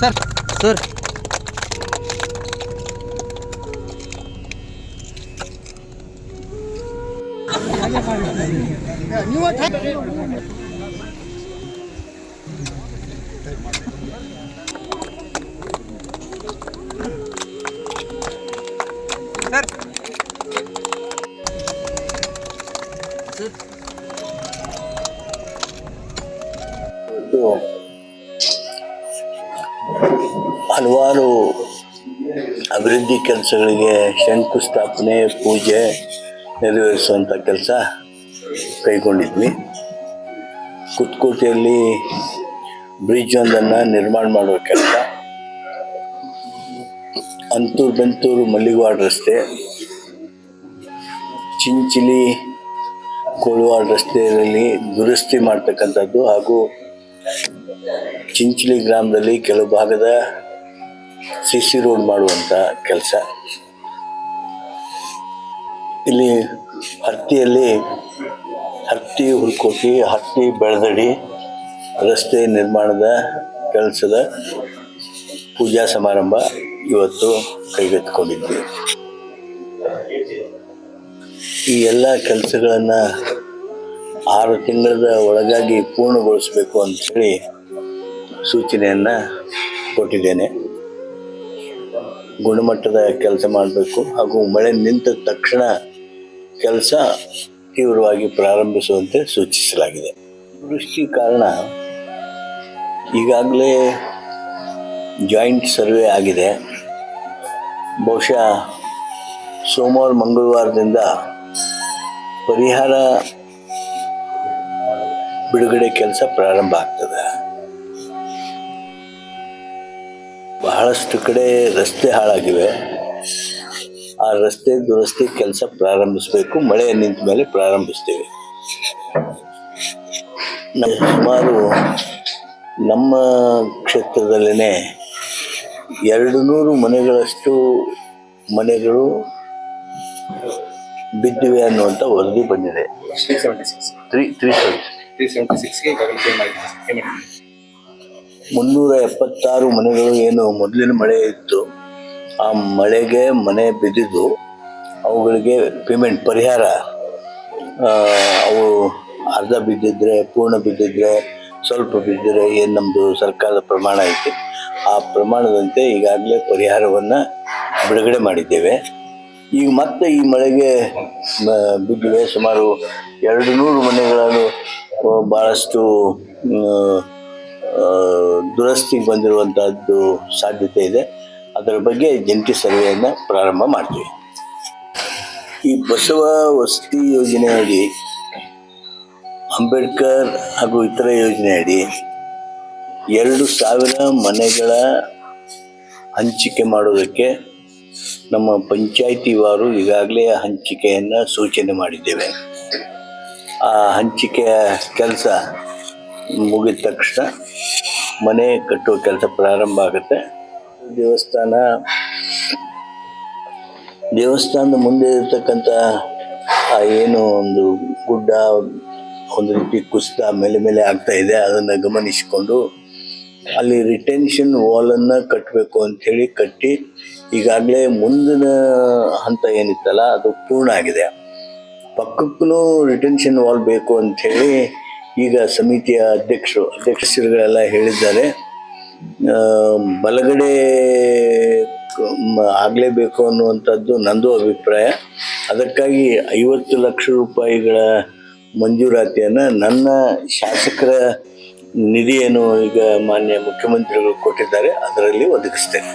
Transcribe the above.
Sir sir sir ಇವತ್ತು ಹಲವಾರು ಅಭಿವೃದ್ಧಿ ಕೆಲಸಗಳಿಗೆ ಶಂಕುಸ್ಥಾಪನೆ, ಪೂಜೆ ನೆರವೇರಿಸುವಂಥ ಕೆಲಸ ಕೈಗೊಂಡಿದ್ವಿ. ಕುತ್ಕೋಟೆಯಲ್ಲಿ ಬ್ರಿಡ್ಜ್ ಒಂದನ್ನು ನಿರ್ಮಾಣ ಮಾಡುವ ಕೆಲಸ. ಅಂತೂರು ಬೆಂತೂರು ಮಲ್ಲಿಗವಾಡ ರಸ್ತೆ. ಚಿಂಚಿಲಿ, ಕೋಳುವಾಡ ರಸ್ತೆಯಲ್ಲಿ ದುರಸ್ತಿ ಮಾಡ್ತಕ್ಕಂಥದ್ದು ಹಾಗೂ ಚಿಂಚಲಿ ಗ್ರಾಮದಲ್ಲಿ ಕೆಲವು ಭಾಗದ ಸಿ ಸಿ ರೋಡ್ ಮಾಡುವಂಥ ಕೆಲಸ. ಇಲ್ಲಿ ಹತ್ತಿಯಲ್ಲಿ ಹತ್ತಿ ಹುಲ್ಕೋಟಿ ಹತ್ತಿ ಬೆಳದಡಿ ರಸ್ತೆ ನಿರ್ಮಾಣದ ಕೆಲಸದ ಪೂಜಾ ಸಮಾರಂಭ ಇವತ್ತು ಕೈಗೆತ್ತಿಕೊಂಡಿದ್ವಿ. ಈ ಎಲ್ಲ ಕೆಲಸಗಳನ್ನು ಆರು ತಿಂಗಳ ಒಳಗಾಗಿ ಪೂರ್ಣಗೊಳಿಸಬೇಕು ಅಂತೇಳಿ ಸೂಚನೆಯನ್ನು ಕೊಟ್ಟಿದ್ದೇನೆ. ಗುಣಮಟ್ಟದ ಕೆಲಸ ಮಾಡಬೇಕು ಹಾಗೂ ಮಳೆ ನಿಂತ ತಕ್ಷಣ ಕೆಲಸ ತೀವ್ರವಾಗಿ ಪ್ರಾರಂಭಿಸುವಂತೆ ಸೂಚಿಸಲಾಗಿದೆ. ವೃಷ್ಟಿ ಕಾರಣ ಈಗಾಗಲೇ ಜಾಯಿಂಟ್ ಸರ್ವೆ ಆಗಿದೆ. ಬಹುಶಃ ಸೋಮವಾರ, ಮಂಗಳವಾರದಿಂದ ಪರಿಹಾರ ಬಿಡುಗಡೆ ಕೆಲಸ ಪ್ರಾರಂಭ ಆಗ್ತದೆ. ಬಹಳಷ್ಟು ಕಡೆ ರಸ್ತೆ ಹಾಳಾಗಿವೆ. ಆ ರಸ್ತೆ ದುರಸ್ತಿ ಕೆಲಸ ಪ್ರಾರಂಭಿಸಬೇಕು ಮಳೆ ನಿಂತ ಮೇಲೆ ಪ್ರಾರಂಭಿಸ್ತೇವೆ. ಸುಮಾರು ನಮ್ಮ ಕ್ಷೇತ್ರದಲ್ಲೇ ಎರಡು ನೂರು ಮನೆಗಳಷ್ಟು ಮನೆಗಳು ಬಿದ್ದಿವೆ ಅನ್ನುವಂಥ ವರದಿ ಬಂದಿದೆ. Three seventy six three three seventy three seventy ಸಿಕ್ಸ್ಗೆ ಮುನ್ನೂರ ಎಪ್ಪತ್ತಾರು ಮನೆಗಳು ಏನು ಮೊದಲಿನ ಮಳೆ ಇತ್ತು. ಆ ಮಳೆಗೆ ಮನೆ ಬಿದ್ದಿದ್ದು ಅವುಗಳಿಗೆ ಪೇಮೆಂಟ್ ಪರಿಹಾರ ಅವು ಅರ್ಧ ಬಿದ್ದಿದ್ರೆ, ಪೂರ್ಣ ಬಿದ್ದಿದ್ರೆ, ಸ್ವಲ್ಪ ಬಿದ್ದರೆ ಏನು ನಮ್ಮದು ಸರ್ಕಾರದ ಪ್ರಮಾಣ ಐತೆ. ಆ ಪ್ರಮಾಣದಂತೆ ಈಗಾಗಲೇ ಪರಿಹಾರವನ್ನು ಬಿಡುಗಡೆ ಮಾಡಿದ್ದೇವೆ. ಈಗ ಮತ್ತೆ ಈ ಮಳೆಗೆ ಬಿದ್ದಿವೆ ಸುಮಾರು ಎರಡು ನೂರು ಮನೆಗಳನ್ನು ಭಾಳಷ್ಟು ದುರಸ್ತಿಗೆ ಬಂದಿರುವಂತಹದ್ದು ಸಾಧ್ಯತೆ ಇದೆ. ಅದರ ಬಗ್ಗೆ ಜಂಟಿ ಸರ್ವೆಯನ್ನು ಪ್ರಾರಂಭ ಮಾಡ್ತೀವಿ. ಈ ಬಸವ ವಸತಿ ಯೋಜನೆಯಡಿ, ಅಂಬೇಡ್ಕರ್ ಹಾಗೂ ಇತರ ಯೋಜನೆಯಡಿ ಎರಡು ಸಾವಿರ ಮನೆಗಳ ಹಂಚಿಕೆ ಮಾಡೋದಕ್ಕೆ ನಮ್ಮ ಪಂಚಾಯಿತಿ ವಾರು ಈಗಾಗಲೇ ಹಂಚಿಕೆಯನ್ನು ಸೂಚನೆ ಮಾಡಿದ್ದೇವೆ. ಆ ಹಂಚಿಕೆಯ ಕೆಲಸ ಮುಗಿದ ತಕ್ಷಣ ಮನೆ ಕಟ್ಟುವ ಕೆಲಸ ಪ್ರಾರಂಭ ಆಗುತ್ತೆ. ದೇವಸ್ಥಾನ, ದೇವಸ್ಥಾನದ ಮುಂದೆ ಇರತಕ್ಕಂಥ ಆ ಏನು ಒಂದು ಗುಡ್ಡ, ಒಂದು ರೀತಿ ಕುಸಿತ ಮೇಲೆ ಮೇಲೆ ಆಗ್ತಾ ಇದೆ. ಅದನ್ನು ಗಮನಿಸಿಕೊಂಡು ಅಲ್ಲಿ ರಿಟೆನ್ಷನ್ ವಾಲನ್ನು ಕಟ್ಟಬೇಕು ಅಂಥೇಳಿ ಕಟ್ಟಿ ಈಗಾಗಲೇ ಮುಂದಿನ ಹಂತ ಏನಿತ್ತಲ್ಲ ಅದು ಪೂರ್ಣ ಆಗಿದೆ. ಪಕ್ಕಕ್ಕೂ ರಿಟೆನ್ಷನ್ ವಾಲ್ ಬೇಕು ಅಂಥೇಳಿ ಈಗ ಸಮಿತಿಯ ಅಧ್ಯಕ್ಷರು, ಅಧ್ಯಕ್ಷರುಗಳೆಲ್ಲ ಹೇಳಿದ್ದಾರೆ. ಬಲಗಡೆ ಆಗಲೇಬೇಕು ಅನ್ನುವಂಥದ್ದು ನಂದು ಅಭಿಪ್ರಾಯ. ಅದಕ್ಕಾಗಿ ಐವತ್ತು ಲಕ್ಷ ರೂಪಾಯಿಗಳ ಮಂಜೂರಾತಿಯನ್ನು ನನ್ನ ಶಾಸಕರ ನಿಧಿಯನ್ನು ಈಗ ಮಾನ್ಯ ಮುಖ್ಯಮಂತ್ರಿಗಳು ಕೊಟ್ಟಿದ್ದಾರೆ. ಅದರಲ್ಲಿ ಒದಗಿಸ್ತೇನೆ.